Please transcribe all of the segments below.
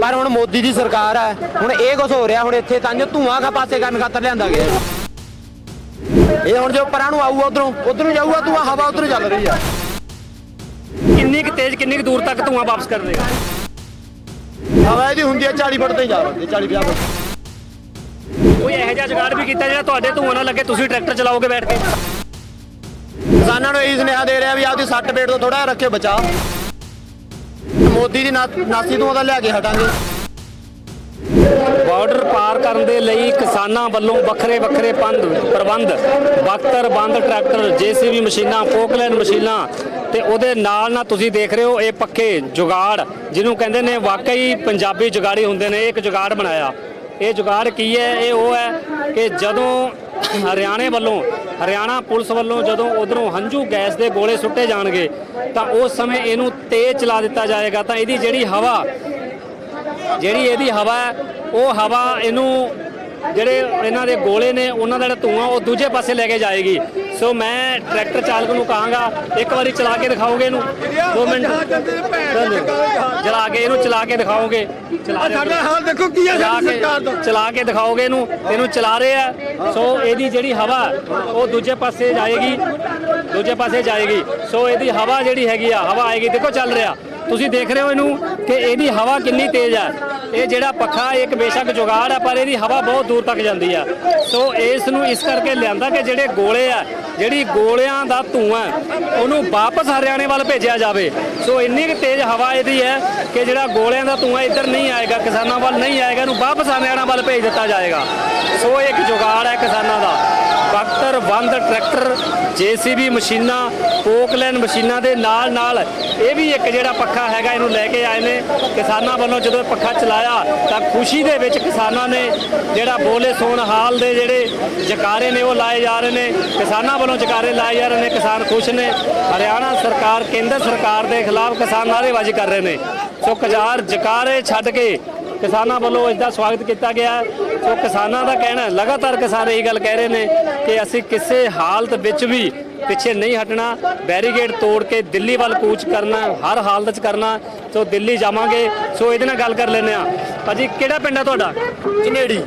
ਪਰ ਹੁਣ ਮੋਦੀ ਦੀ ਸਰਕਾਰ ਹੈ ਹੁਣ ਇਹ ਕੁਝ ਹੋ ਰਿਹਾ ਹੁਣ ਇੱਥੇ ਤਾਂ ਜੋ ਧੂਆਂ ਖਾ ਪਾਸੇ ਕਰਨ ਖਾਤਰ ਲਿਆਂਦਾ ਗਿਆ। ਇਹ ਹੁਣ ਜੋ ਪਰਾਂ ਨੂੰ ਆਊਗਾ ਉਧਰੋਂ ਉਧਰੋਂ ਜਾਊਗਾ ਧੂਆਂ ਹਵਾ ਉਧਰੋਂ ਚੱਲ ਰਹੀ ਆ। ਕਿੰਨੀ ਕੁ ਤੇਜ਼ ਕਿੰਨੀ ਕੁ ਦੂਰ ਤੱਕ ਧੂਆਂ ਵਾਪਸ ਕਰ ਦੇਗਾ? ਹਵਾ ਇਹਦੀ ਹੁੰਦੀ ਹੈ 40 ਫੁੱਟ ਤੇ ਜਾ ਰਹੀ 40 50 ਫੁੱਟ। ਕੋਈ ਇਹੋ ਜਿਹਾ ਜੁਗਾੜ ਵੀ ਕੀਤਾ ਜਿਹੜਾ ਤੁਹਾਡੇ ਧੂਆਂ ਨਾਲ ਲੱਗੇ ਤੁਸੀਂ ਟਰੈਕਟਰ ਚਲਾਓਗੇ ਬੈਠ ਕੇ? ਕਿਸਾਨਾਂ ਨੂੰ ਇਹੀ ਸੁਨੇਹਾ ਦੇ ਰਿਹਾ ਵੀ ਆਪਦੀ ਸੱਟ ਪੇਟ ਤੋਂ ਥੋੜਾ ਰੱਖੇ ਬਚਾ ਮੋਦੀ ਦੀ ਨਾ- ਨਾਸੀ ਤੋਂ ਉਹਦਾ ਲਿਆ ਕੇ ਹਟਾਂਗੇ। ਬਾਰਡਰ ਪਾਰ ਕਰਨ ਦੇ ਲਈ ਕਿਸਾਨਾਂ ਵੱਲੋਂ ਵੱਖਰੇ ਵੱਖਰੇ ਪੰਦ ਪ੍ਰਬੰਧ। ਬਾਕਤਰ ਬੰਦ ਟਰੈਕਟਰ, ਜੀਸੀਬੀ ਮਸ਼ੀਨਾਂ, ਫੋਕਲੈਂਡ ਮਸ਼ੀਨਾਂ ਤੇ ਉਹਦੇ ਨਾਲ ਨਾਲ ਤੁਸੀਂ ਦੇਖ ਰਹੇ ਹੋ ਇਹ ਪੱਕੇ ਜੁਗਾੜ, ਜਿਹਨੂੰ ਕਹਿੰਦੇ ਨੇ ਵਾਕਈ ਪੰਜਾਬੀ ਜੁਗਾੜੀ ਹੁੰਦੇ ਨੇ ਇਹ ਇੱਕ ਜੁਗਾੜ ਬਣਾਇਆ। ਇਹ ਜੁਗਾੜ ਕੀ ਹੈ? ਇਹ ਉਹ ਹੈ ਕਿ ਜਦੋਂ ਹਰਿਆਣੇ ਵੱਲੋਂ ਹਰਿਆਣਾ ਪੁਲਿਸ ਵੱਲੋਂ ਜਦੋਂ ਉਧਰੋਂ ਹੰਝੂ ਗੈਸ ਦੇ ਗੋਲੇ ਸੁੱਟੇ ਜਾਣਗੇ, ਤਾਂ ਉਸ ਸਮੇਂ ਇਹਨੂੰ ਤੇਜ਼ ਚਲਾ ਦਿੱਤਾ ਜਾਏਗਾ। ਤਾਂ ਇਹਦੀ ਜਿਹੜੀ ਹਵਾ, ਜਿਹੜੀ ਇਹਦੀ ਹਵਾ ਹੈ, ਉਹ ਹਵਾ ਇਹਨੂੰ ਜਿਹੜੇ ਇਹਨਾਂ ਦੇ ਗੋਲੇ ਨੇ, ਉਹਨਾਂ ਦਾ ਜਿਹੜਾ ਧੂਆਂ, ਉਹ ਦੂਜੇ ਪਾਸੇ ਲੈ ਕੇ ਜਾਏਗੀ। ਸੋ ਮੈਂ ਟਰੈਕਟਰ ਚਾਲਕ ਨੂੰ ਕਹਾਂਗਾ ਇੱਕ ਵਾਰੀ ਚਲਾ ਕੇ ਦਿਖਾਓਗੇ ਇਹਨੂੰ। 2 ਮਿੰਟ। ਚਲਾ ਕੇ ਇਹਨੂੰ ਚਲਾ ਕੇ ਦਿਖਾਓਗੇ। ਚਲਾ ਸਾਡਾ ਹਾਲ ਦੇਖੋ ਕੀ ਹੈ ਸਾਡੀ ਸਰਕਾਰ ਦਾ। ਚਲਾ ਕੇ ਦਿਖਾਓਗੇ ਇਹਨੂੰ। ਇਹਨੂੰ ਚਲਾ ਰਹੇ ਆ। ਸੋ ਇਹਦੀ ਜਿਹੜੀ ਹਵਾ ਉਹ ਦੂਜੇ ਪਾਸੇ ਜਾਏਗੀ। ਦੂਜੇ ਪਾਸੇ ਜਾਏਗੀ। ਸੋ ਇਹਦੀ ਹਵਾ ਜਿਹੜੀ ਹੈਗੀ ਆ ਹਵਾ ਆਏਗੀ। ਦੇਖੋ ਚੱਲ ਰਿਹਾ। ਤੁਸੀਂ ਦੇਖ ਰਹੇ ਹੋ ਇਹਨੂੰ ਕਿ ਇਹਦੀ ਹਵਾ ਕਿੰਨੀ ਤੇਜ਼ ਆ। ਇਹ ਜਿਹੜਾ ਪੱਖਾ ਇੱਕ ਬੇਸ਼ੱਕ ਜੁਗਾੜ ਆ ਪਰ ਇਹਦੀ ਹਵਾ ਬਹੁਤ ਦੂਰ ਤੱਕ ਜਾਂਦੀ ਆ। ਸੋ ਇਸ ਨੂੰ ਇਸ ਕਰਕੇ ਲਿਆਂਦਾ ਕਿ ਜਿਹੜੇ ਗੋਲੇ ਆ ਜਿਹੜੀ ਗੋਲਿਆਂ ਦਾ ਧੂਆਂ ਉਹਨੂੰ ਵਾਪਸ ਹਰਿਆਣੇ ਵੱਲ ਭੇਜਿਆ ਜਾਵੇ। ਸੋ ਇੰਨੀ ਕੁ ਤੇਜ਼ ਹਵਾ ਇਹਦੀ ਹੈ ਕਿ ਜਿਹੜਾ ਗੋਲਿਆਂ ਦਾ ਧੂਆਂ ਇੱਧਰ ਨਹੀਂ ਆਏਗਾ, ਕਿਸਾਨਾਂ ਵੱਲ ਨਹੀਂ ਆਏਗਾ, ਇਹਨੂੰ ਵਾਪਸ ਹਰਿਆਣਾ ਵੱਲ ਭੇਜ ਦਿੱਤਾ ਜਾਏਗਾ। ਸੋ ਇਹ ਇੱਕ ਜੁਗਾੜ ਹੈ ਕਿਸਾਨਾਂ ਦਾ। ਬਖਤਰ ਬੰਦ ਟਰੈਕਟਰ, ਜੀਸੀਬੀ ਮਸ਼ੀਨਾਂ ਪੋਕਲੈਨ ਮਸ਼ੀਨਾਂ ਦੇ ਨਾਲ ਨਾਲ ਇਹ ਵੀ ਇੱਕ ਜਿਹੜਾ ਪੱਖਾ ਹੈਗਾ, ਇਹਨੂੰ ਲੈ ਕੇ ਆਏ ਨੇ। ਕਿਸਾਨਾਂ ਵੱਲੋਂ ਜਦੋਂ ਇਹ ਪੱਖਾ ਚਲਾਇਆ, ਤਾਂ ਖੁਸ਼ੀ ਦੇ ਵਿੱਚ ਕਿਸਾਨਾਂ ਨੇ ਜਿਹੜਾ ਬੋਲੇ ਸੋਨ ਹਾਲ ਦੇ ਜਿਹੜੇ ਜਕਾਰੇ ਨੇ, ਉਹ ਲਾਏ ਜਾ ਰਹੇ ਨੇ। ਕਿਸਾਨਾਂ ਵੱਲੋਂ ਜਕਾਰੇ ਲਾਏ ਜਾ ਰਹੇ ਨੇ ਕਿਸਾਨ ਖੁਸ਼ ਨੇ। ਹਰਿਆਣਾ ਸਰਕਾਰ ਕੇਂਦਰ ਸਰਕਾਰ ਦੇ ਖਿਲਾਫ ਕਿਸਾਨ ਨਾਅਰੇਬਾਜ਼ੀ ਕਰ ਰਹੇ ਨੇ। ਸੋ ਕਜਾਰ ਜਕਾਰੇ ਛੱਡ ਕੇ ਕਿਸਾਨਾਂ ਵੱਲੋਂ ਇਸ ਦਾ ਸਵਾਗਤ ਕੀਤਾ ਗਿਆ ਸੋ ਕਿਸਾਨਾਂ ਦਾ ਕਹਿਣਾ ਹੈ, ਲਗਾਤਾਰ ਕਿਸਾਨ ਇਹੀ ਗੱਲ ਕਹਿ ਰਹੇ ਨੇ ਕਿ ਅਸੀਂ ਕਿਸੇ ਹਾਲਤ ਵਿੱਚ ਵੀ ਪਿੱਛੇ ਨਹੀਂ ਹਟਣਾ। ਬੈਰੀਗੇਡ ਤੋੜ ਕੇ ਦਿੱਲੀ ਵੱਲ ਕੂਚ ਕਰਨਾ ਹਰ ਹਾਲਤ 'ਚ ਕਰਨਾ। ਸੋ ਦਿੱਲੀ ਜਾਵਾਂਗੇ। ਸੋ ਇਹਦੇ ਨਾਲ ਗੱਲ ਕਰ ਲੈਂਦੇ ਆ ਭਾਜੀ ਕਿਹੜਾ ਪਿੰਡ ਹੈ ਤੁਹਾਡਾ? ਝਨੇੜੀ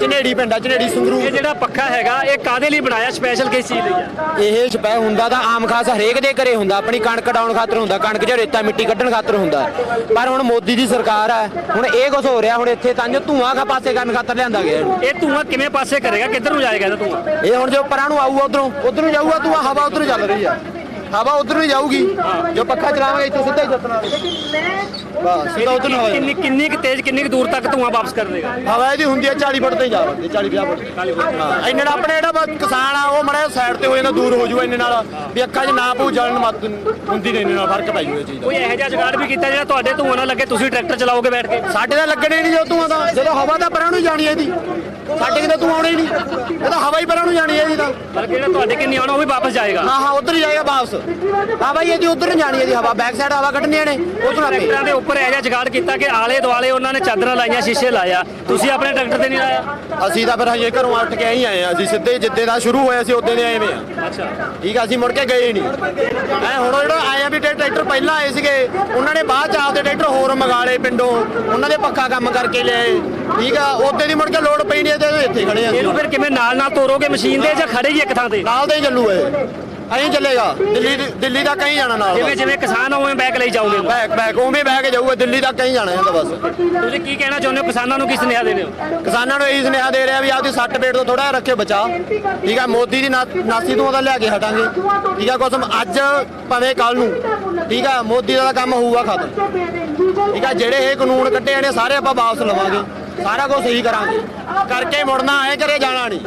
ਝਨੇੜੀ ਪਿੰਡਾ ਝਨੇੜੀ ਸੰਗਰੂ। ਇਹ ਜਿਹੜਾ ਪੱਖਾ ਹੈਗਾ ਇਹ ਕਾਦੇ ਲਈ ਬਣਾਇਆ? ਸਪੈਸ਼ਲ ਕਿਸ ਚੀਜ਼ ਲਈ ਇਹ ਸਪੈ ਹੁੰਦਾ ਤਾਂ ਆਮ ਖਾਸ ਹਰੇਕ ਦੇ ਘਰੇ ਹੁੰਦਾ ਆਪਣੀ ਕਣਕ ਡਾਉਣ ਖਾਤਰ ਹੁੰਦਾ ਕਣਕ 'ਚ ਰੇਤਾ ਮਿੱਟੀ ਕੱਢਣ ਖਾਤਰ ਹੁੰਦਾ। ਪਰ ਹੁਣ ਮੋਦੀ ਦੀ ਸਰਕਾਰ ਹੈ ਹੁਣ ਇਹ ਕੁਝ ਹੋ ਰਿਹਾ ਹੁਣ ਇੱਥੇ ਤਾਂ ਜੋ ਧੂਆਂ ਖਾ ਪਾਸੇ ਕਰਨ ਖਾਤਰ ਲਿਆਂਦਾ ਗਿਆ ਇਹ ਧੂਆਂ ਕਿਵੇਂ ਪਾਸੇ ਕਰੇਗਾ? ਕਿੱਧਰ ਨੂੰ ਜਾਏਗਾ ਧੂਆਂ? ਇਹ ਹੁਣ ਜੋ ਪਰਾਂ ਨੂੰ ਆਊਗਾ ਉਧਰੋਂ ਉਧਰੋਂ ਜਾਊਗਾ ਧੂਆਂ ਹਵਾ ਉਧਰੋਂ ਚੱਲ ਰਹੀ ਆ। ਹਵਾ ਉਧਰੋਂ ਹੀ ਜਾਊਗੀ। ਜੋ ਪੱਖਾ ਚਲਾਵਾਂਗੇ ਇੱਥੇ ਸਿੱਧਾ ਹੀ ਜੱਤਣਾ ਬਸ ਸਿੱਧਾ ਉਧਰ ਨੂੰ ਕਿੰਨੀ ਕਿੰਨੀ ਕੁ ਤੇਜ਼ ਕਿੰਨੀ ਕੁ ਦੂਰ ਤੱਕ ਧੂਆਂ ਵਾਪਸ ਕਰ ਦੇਗਾ? ਹਵਾ ਇਹਦੀ ਹੁੰਦੀ ਹੈ 40 ਫੁੱਟ ਤੇ ਹੀ ਜਾ ਰਹੀ 40 50 ਫੁੱਟ। ਹਾਂ ਇੰਨੇ ਨਾਲ ਆਪਣੇ ਜਿਹੜਾ ਬਸ ਕਿਸਾਨ ਆ ਉਹ ਮੜਾ ਸਾਈਡ ਤੇ ਹੋ ਜਾਂਦਾ ਦੂਰ ਹੋ ਜੂਗਾ ਇੰਨੇ ਨਾਲ। ਵੀ ਅੱਖਾਂ 'ਚ ਨਾ ਪਊ ਜਲਨ ਮੱਤ ਹੁੰਦੀ ਨਹੀਂ ਇੰਨੇ ਨਾਲ ਫ਼ਰਕ ਪੈ ਜੂਗਾ ਇਹ ਚੀਜ਼ ਦਾ। ਕੋਈ ਇਹੋ ਜਿਹਾ ਜੁਗਾੜ ਵੀ ਕੀਤਾ ਜਿਹੜਾ ਤੁਹਾਡੇ ਧੂਆਂ ਨਾਲ ਲੱਗੇ ਤੁਸੀਂ ਟਰੈਕਟਰ ਚਲਾਓਗੇ ਬੈਠ ਕੇ? ਸਾਡੇ ਤਾਂ ਲੱਗਣੇ ਨਹੀਂ ਜੋ ਧੂਆਂ ਦਾ ਜਦੋਂ ਹਵਾ ਤਾਂ ਪਰਾਂ ਨੂੰ ਜਾਣੀ ਹੈ ਇਹਦੀ। ਸਾਡੇ ਕਿਤੇ ਧੂਆਂ ਆਉਣਾ ਹੀ ਨਹੀਂ। ਇਹ ਤਾਂ ਹਵਾ ਹੀ ਪਰਾਂ ਨੂੰ ਜਾਣੀ ਹੈ ਇਹਦੀ ਤਾਂ। ਬਲਕਿ ਜਿਹੜਾ ਤੁਹਾਡੇ ਕਿੰਨੀ ਆਉਣਾ ਉਹ ਵੀ ਵਾਪਸ ਜਾਏਗਾ। ਹਾਂ ਹਾਂ ਉਧਰ ਹੀ ਜਾਏਗਾ ਵਾਪਸ। ਹਾਂ ਬਾਈ ਇਹਦੀ ਉਧਰ ਨੂੰ ਜਾਣੀ ਹੈ ਇਹਦੀ ਹਵਾ। ਬੈਕ ਸਾਈਡ ਹਵਾ ਕੱਢਣੀਆਂ ਨੇ ਉਧਰ ਆਪੇ ਟਰੈਕਟਰਾਂ ਦੇ ਉੱਪਰ ਇਹੋ ਜਿਹਾ ਜੁਗਾੜ ਕੀਤਾ ਕਿ ਆਲੇ ਦੁਆਲੇ ਉਹਨਾਂ ਨੇ ਚਾਦਰਾਂ ਲਾਈਆਂ ਸ਼ੀਸ਼ੇ ਲਾਇਆ। ਤੁਸੀਂ ਆਪਣੇ ਟਰੈਕਟਰ ਤੇ ਨਹੀਂ ਲਾਇਆ? ਅਸੀਂ ਤਾਂ ਫਿਰ ਹਜੇ ਘਰੋਂ ਉੱਠ ਕੇ ਆਈ ਆਏ ਆ ਅਸੀਂ ਸਿੱਧੇ ਜਿੱਦੇ ਦਾ ਸ਼ੁਰੂ ਹੋਇਆ ਸੀ ਉਦੋਂ ਦੇ ਆਏ ਵੇ ਆ ਅੱਛਾ। ਠੀਕ ਆ ਅਸੀਂ ਮੁੜ ਕੇ ਗਏ ਹੀ ਨਹੀਂ। ਐ ਹੁਣ ਉਹ ਜਿਹੜਾ ਟਰੈਕਟਰ ਪਹਿਲਾਂ ਆਏ ਸੀਗੇ ਉਹਨਾਂ ਨੇ ਬਾਅਦ ਚ ਆਪਦੇ ਟਰੈਕਟਰ ਹੋਰ ਮੰਗਾ ਲਏ ਪਿੰਡੋਂ ਉਹਨਾਂ ਦੇ ਪੱਕਾ ਕੰਮ ਕਰਕੇ ਲਿਆਏ। ਠੀਕ ਆ ਉਹਦੇ ਦੀ ਮੁੜ ਕੇ ਲੋਡ ਪਈ ਨਹੀਂ ਤੇ ਇੱਥੇ ਖੜੇ ਆ ਇਹਨੂੰ ਫਿਰ ਕਿਵੇਂ ਨਾਲ ਨਾਲ ਤੋਰੋਗੇ ਮਸ਼ੀਨ ਦੇ ਜਾਂ ਖੜੇ ਹੀ ਇੱਕ ਥਾਂ ਤੇ? ਨਾਲ ਦੇ ਚੱਲੂ ਇਹ। ਐਂ ਚੱਲੇਗਾ ਦਿੱਲੀ ਦੀ- ਦਿੱਲੀ ਤੱਕ ਕਹੀਂ ਜਾਣਾ ਨਾਲ ਜਿਵੇਂ ਜਿਵੇਂ ਕਿਸਾਨ ਉਵੇਂ ਬੈਕ ਲਈ ਜਾਓਗੇ। ਬੈਕ ਬੈਕ ਉਵੇਂ ਕੇ ਜਾਊਗਾ ਦਿੱਲੀ ਤੱਕ ਕਹੀਂ ਜਾਣਾ ਇਹਦਾ ਬਸ। ਤੁਸੀਂ ਕੀ ਕਹਿਣਾ ਚਾਹੁੰਦੇ ਹੋ ਕਿਸਾਨਾਂ ਨੂੰ ਕੀ ਸੁਨੇਹਾ ਦੇਣੇ ਹੋ? ਕਿਸਾਨਾਂ ਨੂੰ ਇਹੀ ਸੁਨੇਹਾ ਦੇ ਰਿਹਾ ਵੀ ਆਪਦੀ ਸੱਟ ਪੇਟ ਤੋਂ ਥੋੜਾ ਰੱਖੇ ਬਚਾ ਠੀਕ ਆ ਮੋਦੀ ਦੀ ਨਾਸੀ ਤੋਂ ਉਹਦਾ ਲਿਆ ਕੇ ਹਟਾਂਗੇ। ਠੀਕ ਆ ਕੁਸਮ ਅੱਜ ਭਾਵੇਂ ਕੱਲ ਨੂੰ ਠੀਕ ਆ, ਮੋਦੀ ਦਾ ਕੰਮ ਹੋਊਗਾ ਖਤਮ। ਠੀਕ ਆ, ਜਿਹੜੇ ਇਹ ਕਾਨੂੰਨ ਕੱਢੇ ਨੇ ਸਾਰੇ ਆਪਾਂ ਵਾਪਸ ਲਵਾਂਗੇ। ਸਾਰਾ ਕੁਝ ਸਹੀ ਕਰਾਂਗੇ। ਕਰਕੇ ਮੁੜਨਾ ਆਏ ਘਰੇ ਜਾਣਾ ਨਹੀਂ।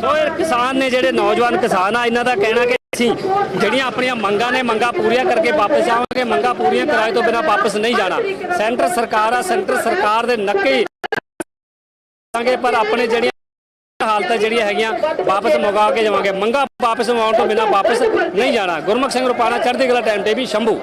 ਸੋ ਇਹ ਕਿਸਾਨ ਨੇ ਜਿਹੜੇ ਨੌਜਵਾਨ ਕਿਸਾਨ ਆ, ਇਹਨਾਂ ਦਾ ਕਹਿਣਾ ਕਿ ਅਸੀਂ ਜਿਹੜੀਆਂ ਆਪਣੀਆਂ ਮੰਗਾਂ ਨੇ, ਮੰਗਾਂ ਪੂਰੀਆਂ ਕਰਕੇ ਵਾਪਸ ਆਵਾਂਗੇ। ਮੰਗਾਂ ਪੂਰੀਆਂ ਕਰਾਏ ਤੋਂ ਬਿਨਾਂ ਵਾਪਸ ਨਹੀਂ ਜਾਣਾ। ਸੈਂਟਰ ਸਰਕਾਰ ਆ, ਸੈਂਟਰ ਸਰਕਾਰ ਦੇ ਨੱਕੇ ਪਰ ਆਪਣੇ ਜਿਹੜੀਆਂ ਹਾਲਤਾਂ ਜਿਹੜੀਆਂ ਹੈਗੀਆਂ, ਵਾਪਸ ਮੰਗਾ ਕੇ ਜਾਵਾਂਗੇ। ਮੰਗਾ ਵਾਪਸ ਮੰਗਾਉਣ ਤੋਂ ਬਿਨਾਂ ਵਾਪਸ ਨਹੀਂ ਜਾਣਾ। ਗੁਰਮੁਖ ਸਿੰਘ ਰੁਪਾਣਾ ਚੜ੍ਹਦੀ ਕਲਾ ਟਾਈਮ ਤੇ ਵੀ ਸ਼ੰਭੂ।